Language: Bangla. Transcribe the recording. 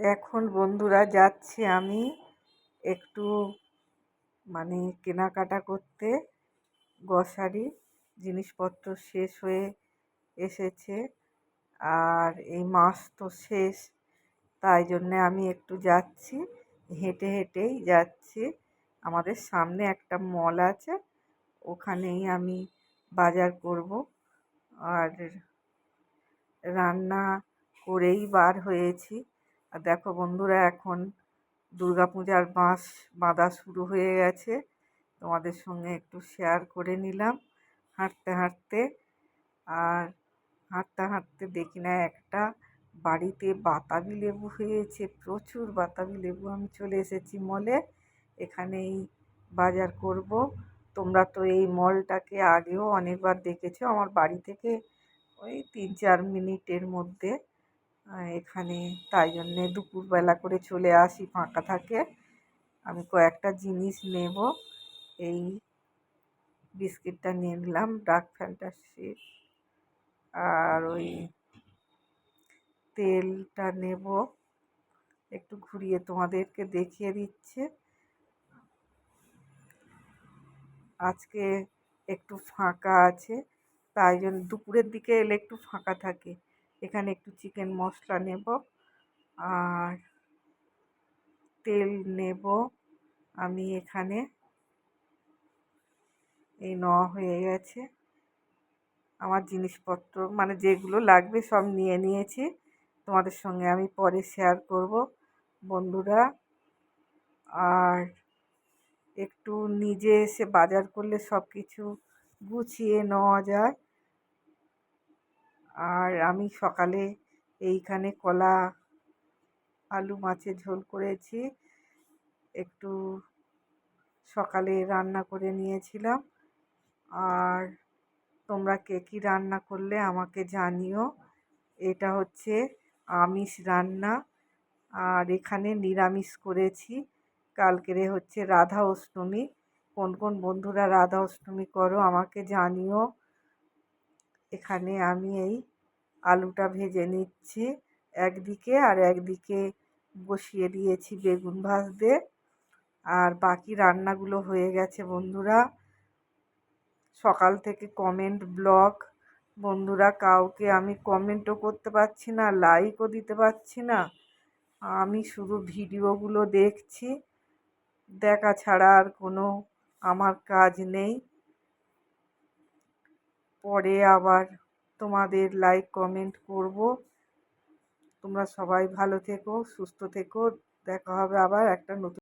এখন বন্ধুরা যাচ্ছি আমি একটু মানে কেনাকাটা করতে। গ্রসারি জিনিসপত্র শেষ হয়ে এসেছে। আর এই মাস তো শেষ, তাই জন্যে আমি একটু যাচ্ছি। হেঁটে হেঁটেই যাচ্ছি। আমাদের সামনে একটা মল আছে, ওখানেই আমি বাজার করব। আর রান্না করেই বার হয়েছি। আর দেখো বন্ধুরা, এখন দুর্গা পূজার বাঁশ বাঁধা শুরু হয়ে গেছে। তোমাদের সঙ্গে একটু শেয়ার করে নিলাম হাঁটতে হাঁটতে। আর হাঁটতে হাঁটতে দেখি না একটা বাড়িতে বাতাবি লেবু হয়েছে, প্রচুর বাতাবি লেবু আমি চলে এসেছি মলে এখানেই বাজার করব। তোমরা তো এই মলটাকে আগেও অনেকবার দেখেছ আমার বাড়ি থেকে ওই তিন চার মিনিটের মধ্যে। এখানে তাই জন্যে দুপুরবেলা করে চলে আসি ফাঁকা থাকে। আমি কয়েকটা জিনিস নেব। এই বিস্কিটটা নিয়ে নিলাম, ডার্ক ফ্যান্টাসি। আর ওই তেলটা নেব। একটু ঘুরিয়ে তোমাদেরকে দেখিয়ে দিচ্ছে। আজকে একটু ফাঁকা আছে, তাই জন্য দুপুরের দিকে এলে একটু ফাঁকা থাকে। এখানে একটু চিকেন মশলা নেব আর তেল নেব। আমি এখানে এই নেওয়া হয়ে গেছে। আমার জিনিসপত্র মানে যেগুলো লাগবে সব নিয়ে নিয়েছি। তোমাদের সঙ্গে আমি পরে শেয়ার করব, বন্ধুরা। আর একটু নিজে এসে বাজার করলে সব কিছু গুছিয়ে নেওয়া যায়। আর আমি সকালে এইখানে কলা, আলু মাছের ঝোল করেছি। একটু সকালে রান্না করে নিয়েছিলাম। আর তোমরা কে কী রান্না করলে আমাকে জানিও। এটা হচ্ছে আমিষ রান্না। আর এখানে নিরামিষ করেছি। কালকেরে হচ্ছে রাধা অষ্টমী। কোন কোন বন্ধুরা রাধা অষ্টমী করো আমাকে জানিও। এখানে আমি এই আলুটা ভেজে নিচ্ছি একদিকে আর একদিকে বসিয়ে দিয়েছি বেগুন ভাজতে। আর বাকি রান্নাগুলো হয়ে গেছে বন্ধুরা। সকাল থেকে কমেন্ট ব্লগ বন্ধুরা, কাউকে আমি কমেন্টও করতে পারছি না লাইকও দিতে পারছি না। আমি শুধু ভিডিওগুলো দেখছি। দেখা ছাড়া আর কোনো আমার কাজ নেই। পরে আবার তোমাদের লাইক কমেন্ট করব। তোমরা সবাই ভালো থেকো, সুস্থ থেকো। দেখা হবে আবার একটা নতুন